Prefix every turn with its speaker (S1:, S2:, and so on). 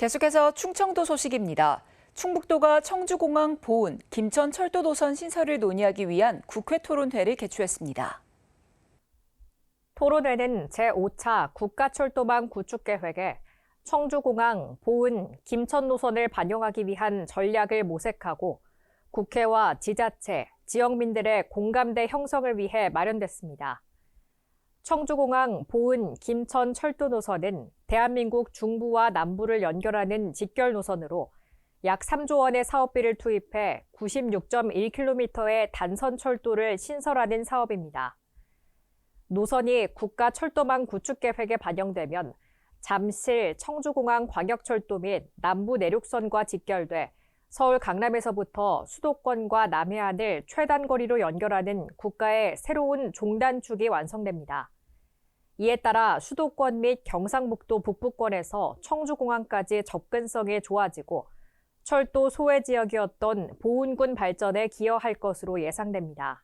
S1: 계속해서 충청도 소식입니다. 충북도가 청주공항 보은, 김천 철도 노선 신설을 논의하기 위한 국회 토론회를 개최했습니다.
S2: 토론회는 제5차 국가철도망 구축 계획에 청주공항, 보은, 김천 노선을 반영하기 위한 전략을 모색하고 국회와 지자체, 지역민들의 공감대 형성을 위해 마련됐습니다. 청주공항, 보은, 김천 철도 노선은 대한민국 중부와 남부를 연결하는 직결 노선으로 약 3조 원의 사업비를 투입해 96.1km의 단선 철도를 신설하는 사업입니다. 노선이 국가 철도망 구축 계획에 반영되면 잠실, 청주공항 광역철도 및 남부 내륙선과 직결돼 서울 강남에서부터 수도권과 남해안을 최단거리로 연결하는 국가의 새로운 종단축이 완성됩니다. 이에 따라 수도권 및 경상북도 북부권에서 청주공항까지 접근성이 좋아지고 철도 소외 지역이었던 보은군 발전에 기여할 것으로 예상됩니다.